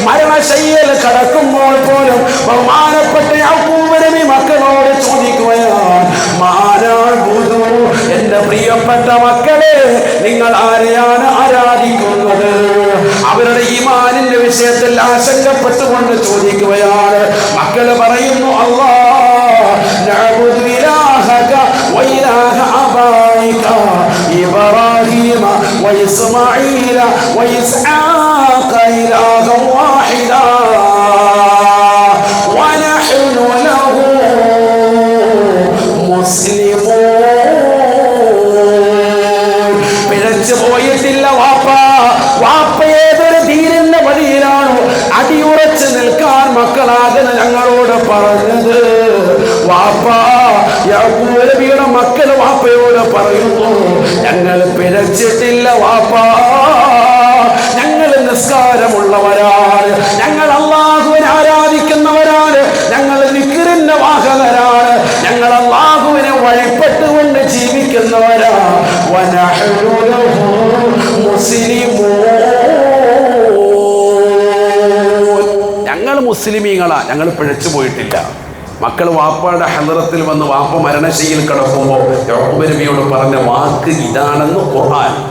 മരണശയ്യൽ കടക്കുമ്പോൾ പോലും ബഹുമാനപ്പെട്ട യാക്കൂബരമി മക്കളോട് ചോദിക്കുകയാണ് മാനാബുദു എന്റെ പ്രിയപ്പെട്ട മക്കളെ നിങ്ങൾ ആരെയാണ് ആരാധിക്കുന്നത് അവരുടെ ഈമാനിന്റെ വിഷയത്തിൽ ആശങ്കപ്പെട്ടുകൊണ്ട് ചോദിക്കുകയാണ് മക്കള് പറയുന്നു അല്ലാ نعبد إلهك وإله آبائك إبراهيم وإسماعيل وإسحاق إلها പിഴച്ചു പോയിട്ടില്ല വാപ്പ. വാപ്പ ഏതൊരു തീരുന്ന വഴിയിലാണോ അടിയുറച്ച് നിൽക്കാൻ മക്കളാകുന്ന ഞങ്ങളോട് പറഞ്ഞത്. വാപ്പ യാക്കൂബിയുടെ മക്കൾ വാപ്പയോട് പറയുന്നു ഞങ്ങൾ പിഴച്ചിട്ടില്ല വാപ്പ. ഞങ്ങൾ നിസ്കാരമുള്ളവരാണ്. ഞങ്ങൾ അള്ളാഹുവിനെ ആരാധിക്കുന്നവരാണ്. ഞങ്ങൾ നിക്കിറിന്റെ വാഹകരാണ്. ഞങ്ങൾ അള്ളാഹുവിനെ വഴിപ്പെട്ടുകൊണ്ട് ജീവിക്കുന്നവരാ. മുസ്ലിമൂൻ. ഞങ്ങൾ മുസ്ലിമീങ്ങളാ. ഞങ്ങൾ പിഴച്ചു പോയിട്ടില്ല. മക്കൾ വാപ്പയുടെ ഹലറത്തിൽ വന്ന് വാപ്പ മരണശയിൽ കിടക്കുമ്പോൾ യോബരമിയോട് പറഞ്ഞ വാക്ക് ഇതാണെന്ന് ഖുർആൻ.